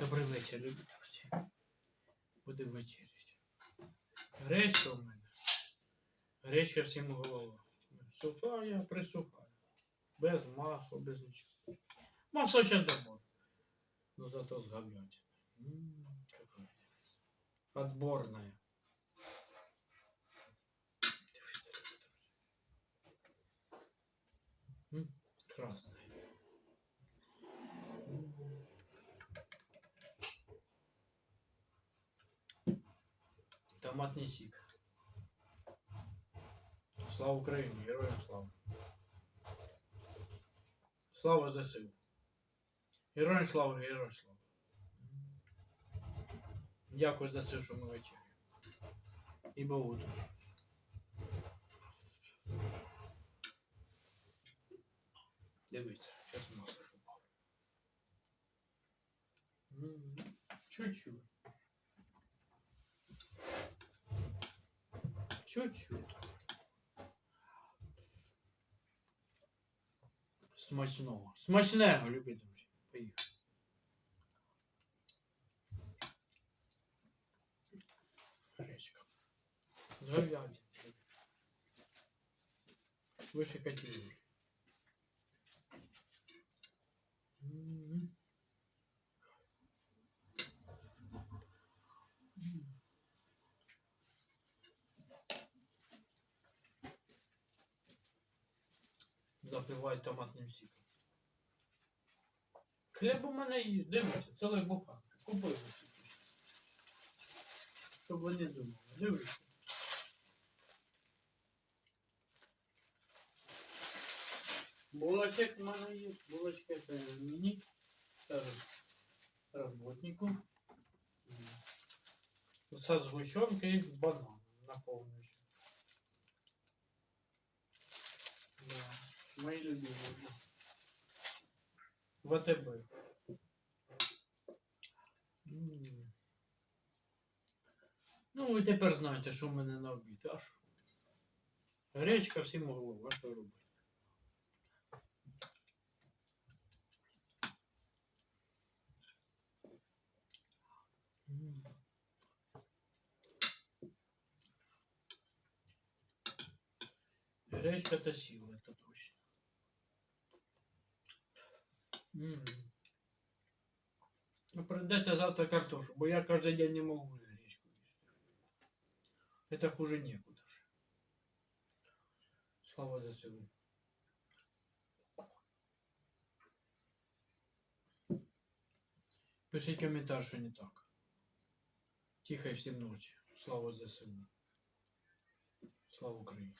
Добрий вечір, любі друзі. Будемо вечеряти. Гречка в мене. Гречка всім голова. Сухая, присухая. Без масла, без нічого. Масло зараз добавлю. Но зато Какая. Отборная. Красная. М. Томатний сік. Слава Україні! Героям слава! Слава ЗСУ! Героям слава, героям слава! Дякую за все, що ми вечеряємо. І теж. Дивіться, зараз масло. М, Чуть-чуть. Чуть-чуть. Смачного. Смачного, любі друзі. Поїхали. Гречка. Дров'яні. Вище категорії. М. Запивай томатним сіком. Хліб у мене є. Дивіться, ціла буханка. Купив собі. Щоб ви не думали. Дивіться. Булочек в мене є. Булочки це мені. Работнику. Со з бананом наповнюючи. Да. Мої любимі. ВТБ. Ну, ви тепер знаєте, що в мене на обід. А що? Гречка всім голову, а що робити? М. Гречка та сила, это точно. М. Ну, придется завтра картошу, бо я каждый день не могу гречку есть. Это хуже некуда же. Слава за село. Пишіть коментар, що не так. Тихо і всім ночі. Слава ЗСУ. Слава Україні.